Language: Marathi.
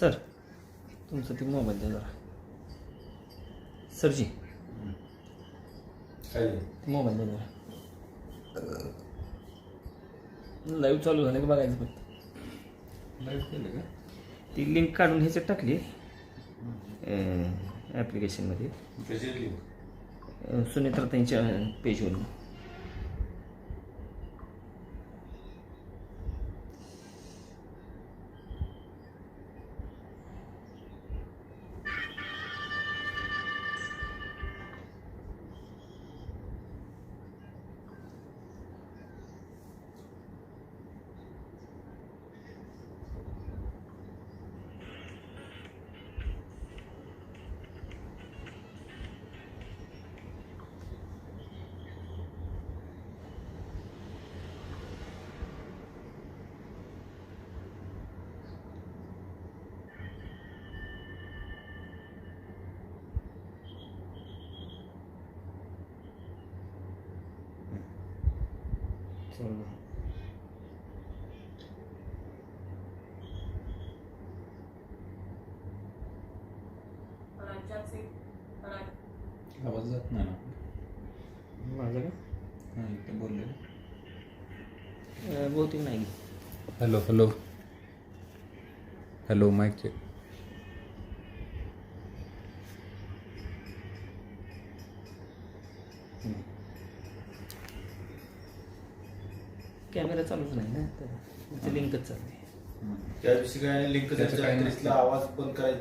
सर तुमचं ते मोबाईल द्या जरा. सरजी. मोबाईल द्या जरा. लाईव्ह चालू झालं की बघायचं फक्त. लाईव्ह केलं का? ती लिंक काढून ह्याच्यात टाकली. ॲप्लिकेशनमध्ये कशी लिंक सुनेत्रा त्यांच्या पेजवर राज्याचे राज्य आवाज जात नाही ना माझं का नाही ते बोलले अं, बहुतेक नाही hello hello hello mike check Camera चालूच नाही ना तर लिंकच चालली. त्या दिवशी काय लिंक काय. आवाज बंद करायची